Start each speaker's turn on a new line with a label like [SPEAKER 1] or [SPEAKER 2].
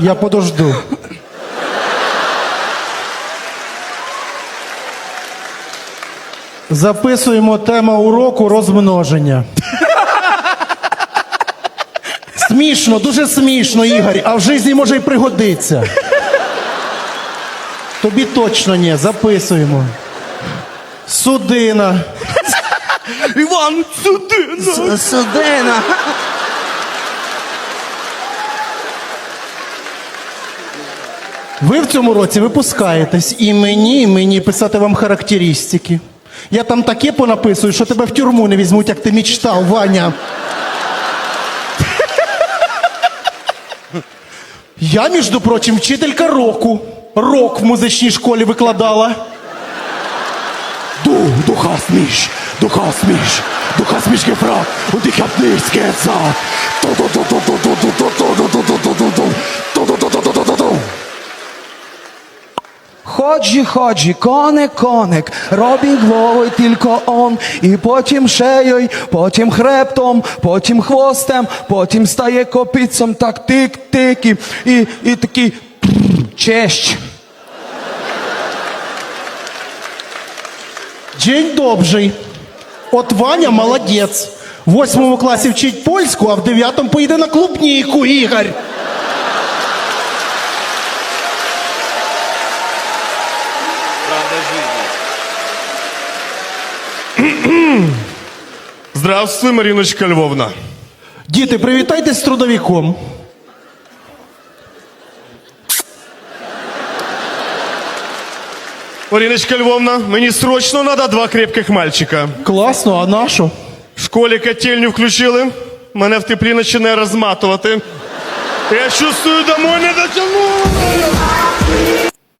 [SPEAKER 1] Я подожду. Записуємо тема уроку розмноження. Смішно, дуже смішно, Ігор, а в житті може й пригодиться. Тобі точно ні, записуємо. Судина.
[SPEAKER 2] Іван, судина. Судина.
[SPEAKER 1] Ви в цьому році випускаєтесь і мені, і мені писати вам характеристики. Я там таке понаписую, що тебе в тюрму не візьмуть, як ти мечтав, Ваня. Я, між прочим, вчителька року. Рок в музичній школі викладала.
[SPEAKER 2] Du, du hast mich, du hast mich, du hast mich gefragt
[SPEAKER 3] Ходжі, ходжі, коник, коник, робить Вовой тільки он, і потім шеєю, потім хребтом, потім хвостем, потім стає копицем, так тик-тик, і, і, і такий чещ.
[SPEAKER 1] День добрий. От Ваня молодець. В восьмому класі вчить польську, а в дев'ятому поїде на клубніку, Ігор.
[SPEAKER 4] Здравствуй, Мариночка Львовна.
[SPEAKER 1] Діти, привітайтесь з трудовиком.
[SPEAKER 4] Мариночка Львовна, мені срочно надо два крепких мальчика.
[SPEAKER 1] Класно, а нашу?
[SPEAKER 4] В школі котельню включили, мене в теплі починає розматувати. Я чувствую, домой не дотягну.